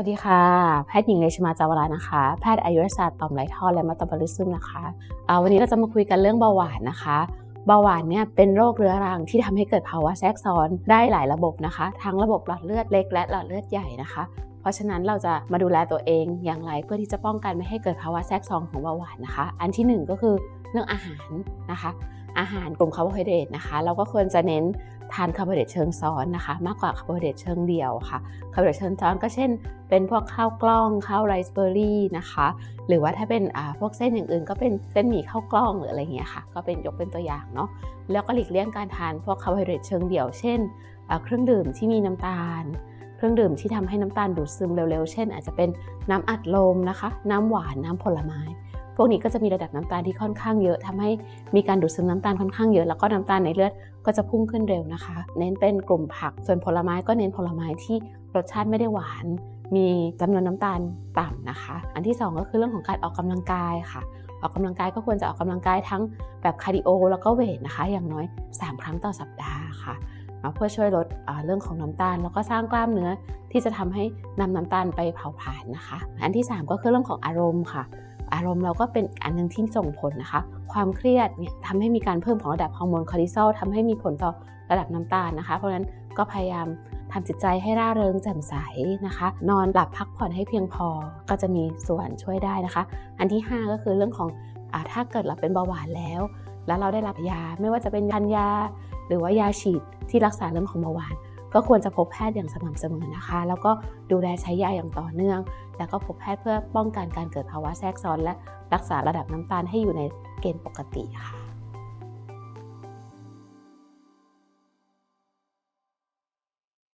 วัสดีค่ะ แพทย์หญิงเลชมาจาวรานะคะ แพทย์อายุรศาสตร์ต่อมไรท่อและมัตตบอลิซึมนะคะอ่าวันนี้เราจะมาคุยกันเรื่องเบาหวานนะคะเบาหวานเนี่ยเป็นโรคเรื้อรังที่ทำให้เกิดภาวะแทรกซ้อนได้หลายระบบนะคะ ทั้งระบบหลอดเลือดเล็กและหลอดเลือดใหญ่นะคะ เพราะฉะนั้นเราจะมาดูแลตัวเองอย่างไรเพื่อที่จะป้องกันไม่ให้เกิดภาวะแทรกซ้อนของเบาหวานนะคะ อันที่หนึ่งก็คือ เรื่องอาหารนะคะ อาหารกลุ่มคาร์โบไฮเดรตนะคะ เราก็ควรจะเน้นทานคาร์โบไฮเดรตเชิงซ้อนนะคะ มากกว่าคาร์โบไฮเดรตเชิงเดียวค่ะคาร์โบไฮเดรตเชิงซ้อนก็เช่น เป็นพวกข้าวกล้องข้าวไรซ์เบอร์รี่นะคะ หรือว่าถ้าเป็นอ่าพวกเส้นอย่างอื่น ก็เป็นเส้นหมี่ข้าวกล้องหรืออะไรเงี้ยค่ะ ก็เป็นยกเป็นตัวอย่างเนาะแล้วก็หลีกเลี่ยงการทานพวกคาร์โบไฮเดรตเชิงเดี่ยวเช่นเครื่องดื่มที่มีน้ำตาลเครื่องดื่มที่ทำให้น้ำตาลดูดซึมเร็วๆ เช่น อาจจะเป็นน้ำอัดลมนะคะ น้ำหวานน้ำผลไม้ พวกนี้ก็จะมีระดับน้ำตาลที่ค่อนข้างเยอะทำให้มีการดูดซึมน้ำตาลค่อนข้างเยอะ แล้วก็น้ำตาลในเลือดก็จะพุ่งขึ้นเร็วนะคะ เน้นเป็นกลุ่มผัก ส่วนผลไม้ก็เน้นผลไม้ที่รสชาติไม่ได้หวาน มีจำนวนน้ำตาลต่ำนะคะ อันที่ 2 ก็คือเรื่องของการออกกำลังกายค่ะ ออกกำลังกายก็ควรจะออกกำลังกายทั้งแบบคาร์ดิโอแล้วก็เวทนะคะ อย่างน้อย 3 ครั้งต่อสัปดาห์ค่ะเพื่อช่วยลดเรื่องของน้ำตาล แล้วก็สร้างกล้ามเนื้อที่จะทำให้นำน้ำตาลไปเผาผลาญนะคะ อันที่ 3 ก็คือเรื่องของอารมณ์ค่ะ อารมณ์เราก็เป็นอันหนึงที่ส่งผลนะคะ ความเครียดเนี่ยทำให้มีการเพิ่มของระดับฮอร์โมนคอร์ติซอลทำให้มีผลต่อระดับน้ำตาลนะคะ เพราะฉะนั้นก็พยายามทำจิตใจให้ร่าเริงแจ่มใสนะคะ นอนหลับพักผ่อนให้เพียงพอก็จะมีส่วนช่วยได้นะคะ อันที่ 5 ก็คือเรื่องของอถ้าเกิดเราเป็นเบาหวานแล้ว แล้วเราได้รับยาไม่ว่าจะเป็นยันยา หรือว่ายาฉีดที่รักษาเรื่องของเบาหวาน ก็ควรจะพบแพทย์อย่างสม่ำเสมอนะคะ แล้วก็ดูแลใช้ยาอย่างต่อเนื่อง แล้วก็พบแพทย์เพื่อป้องกันการเกิดภาวะแทรกซ้อน และรักษาระดับน้ำตาลให้อยู่ในเกณฑ์ปกติค่ะ